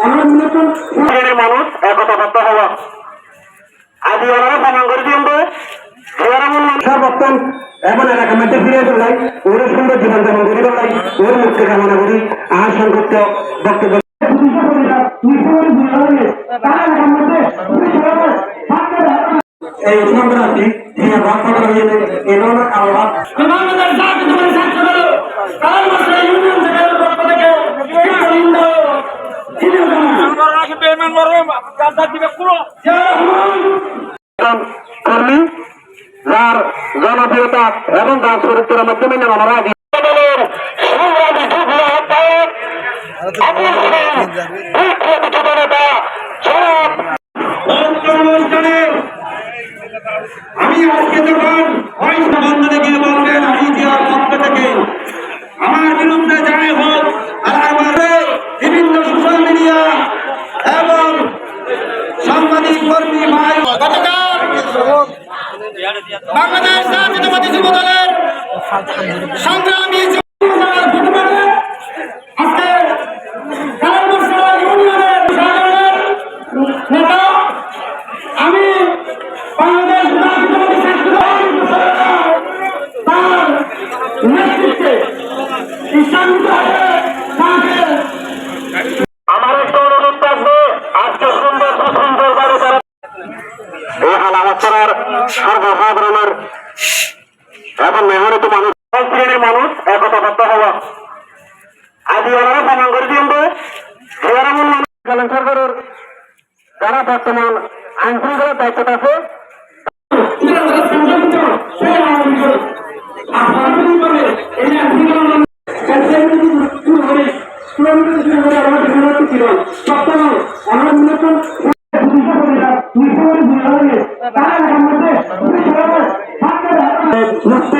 শ্রেণির মানুষ একতাবদ্ধ হব আজ ওনারা প্রমাণ করে দিন সর্বোত্তম এখন এলাকা মধ্যে ফিরে চলাই ওর সুন্দর জীবন যাপন করি চলাই ওর মুক্তি কামনা করি। এই সংক্রান্তি এভাবে আল্লাহ বাংলাদেশ জাতীয়তাবাদী কর্মী যার জনপ্রিয়তা এবং তার চরিত্রের মাধ্যমে আমরা আমি আজকে যখন বন্ধনে গিয়ে বলবেন আমি জিয়ার পক্ষ থেকে আমার বিরুদ্ধে যাই হোক তার মাঝে বিভিন্ন সোশ্যাল মিডিয়া এবং সাংবাদিক কর্মী ভাই গতকাল বাংলাদেশ জাতীয়তাবাদী যুব সংগ্রামী যুব দলের প্রতিবাদে আজকে কালামসরা ইউনিয়নের সাধারণ নেতা আমি বাংলাদেশ জাতীয়তাবাদী ছাত্র দল তার নেতৃত্বে ইসলামিক তাকে আমার একটা অনুরোধ থাকবে আজকে সুন্দর সুন্দর বাড়ি তারা এই হালামাস্তার সর্বসাধারণের এবং মেহনত মানুষ সব শ্রেণির মানুষ একতাবদ্ধ হব আদি ওনারা প্রমাণ করে কল্যাণ যারা বর্তমান আইন শৃঙ্খলার দায়িত্ব আছে মুক্তি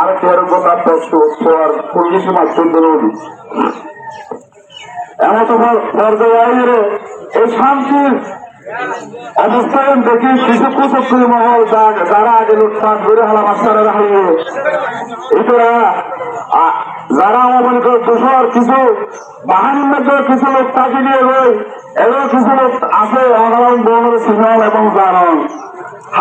আর তেরো কথা প্রশ্ন পর পুলিশ বিরোধী এমন পর্যায়ে এই শান্তির অবস্থান দেখি কিছু কুচক্রী মহল যারা আগে লুটপাট করে হলাম আস্তারা হারিয়ে এছাড়া যারা আমার দোষর কিছু, বাহানির মধ্যে কিছু লোক তাকে নিয়ে রই এবং কিছু লোক আছে, অনারায়ণ বহর সিংহল এবং জানন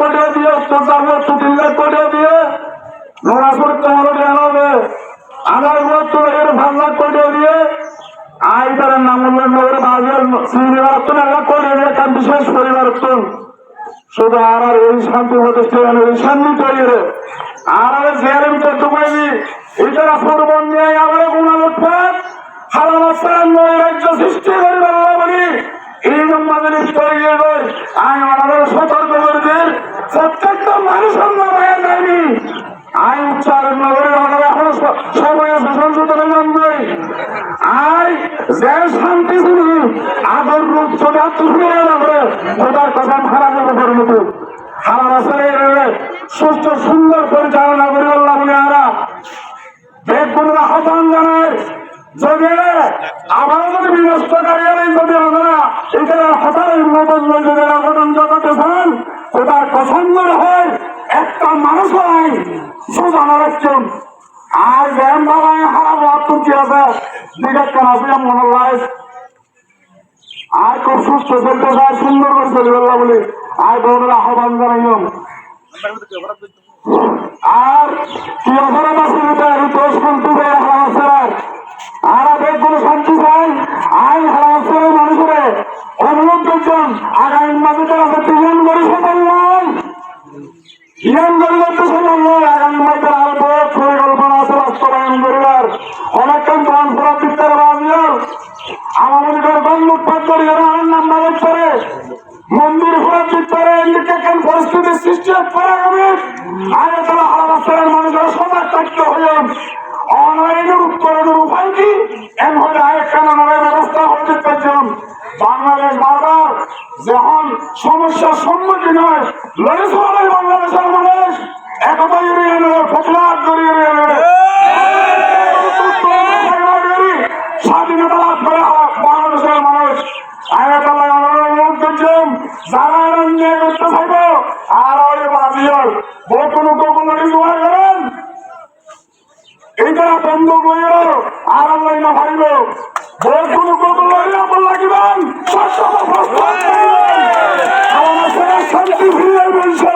কোটি দিয়ে দিয়ে এর দিয়ে তার বিশেষ পরিবারত্ন। শুধু আর এই শান্তি এই শান্তি তৈরি আর আর জেলের ভিতর ঢুকাইনি এটারা পূর্ব ন্যায় আবার গুণা লুটপাট রাজ্য সৃষ্টি করে বললা বলি এই নম্বর তৈরি করে আমি আমাদের সতর্ক করে দিন দেয়নি আই উচ্চারণ নগরের আমাদের এখনও সময় সংশোধনের আই যে শান্তি শুনি আদর রূপ আত্মশুনে না খোদার কথা হবে পরিণত হারাম আসরের সুস্থ সুন্দর পরিচালনা করি আল্লাহ মনে আরা বেগুনের আহ্বান জানায় যদি আমার যদি বিনষ্টকারী যদি আমরা এখানে হঠাৎ মতন যদি জগতে চান কোথায় পছন্দ হয় একটা মানুষ হয় সোজা রাখছেন আর ব্যায়াম বাবায় হারাবো আত্মকি আছে দিকে কেন আপনি মনে হয় আর খুব সুস্থ চলতে চায়, সুন্দর করে চলবে আল্লাহ বলে। আর বোনের আহ্বান জানাইম আর কি অপরাধ আছে যেটা এই তো শান্তি দেয় হারামাসের আর আবেগ কোনো শান্তি চাই আই হারামাসের মানুষের অনুরোধ করছেন আগামী মাসে আছে তিনজন করে সফল সফল নয় আগামী মাসে আরও পরিকল্পনা আছে, বাস্তবায়ন করিবার। অনেকক্ষণ ট্রান্সফার দিতে রাজিয়ার আমাদের গর্বন লুটপাট করি আমার নাম্বার করে। মন্দির ঘোরার ভিতরে কেন পরিস্থিতির সৃষ্টি করে আমি আগে তারা হারাবাসের মানুষেরা সজাগ থাকতে অনলাইনের উত্তরণের উপায় কি? এম হলে আরেক কানানের ব্যবস্থা হতে পারছেন বাংলাদেশ বারবার যখন সমস্যার সম্মুখীন হয় লড়েছে বলে বাংলাদেশের মানুষ একতা ইউনিয়নের প্রতিবাদ করি স্বাধীনতা লাভ করে বাংলাদেশের মানুষ আয়াতাল্লাহ অনুরোধ করছেন যারা অন্যায় করতে থাকব আর ওই বাজিয়াল কোনো কোনো করেন। এইটা বন্ধ করিল আর আল্লাহ না ভাইব বহু কোনো লড়ি আমার লাগিবেন শান্তি ফিরিয়ে বলছে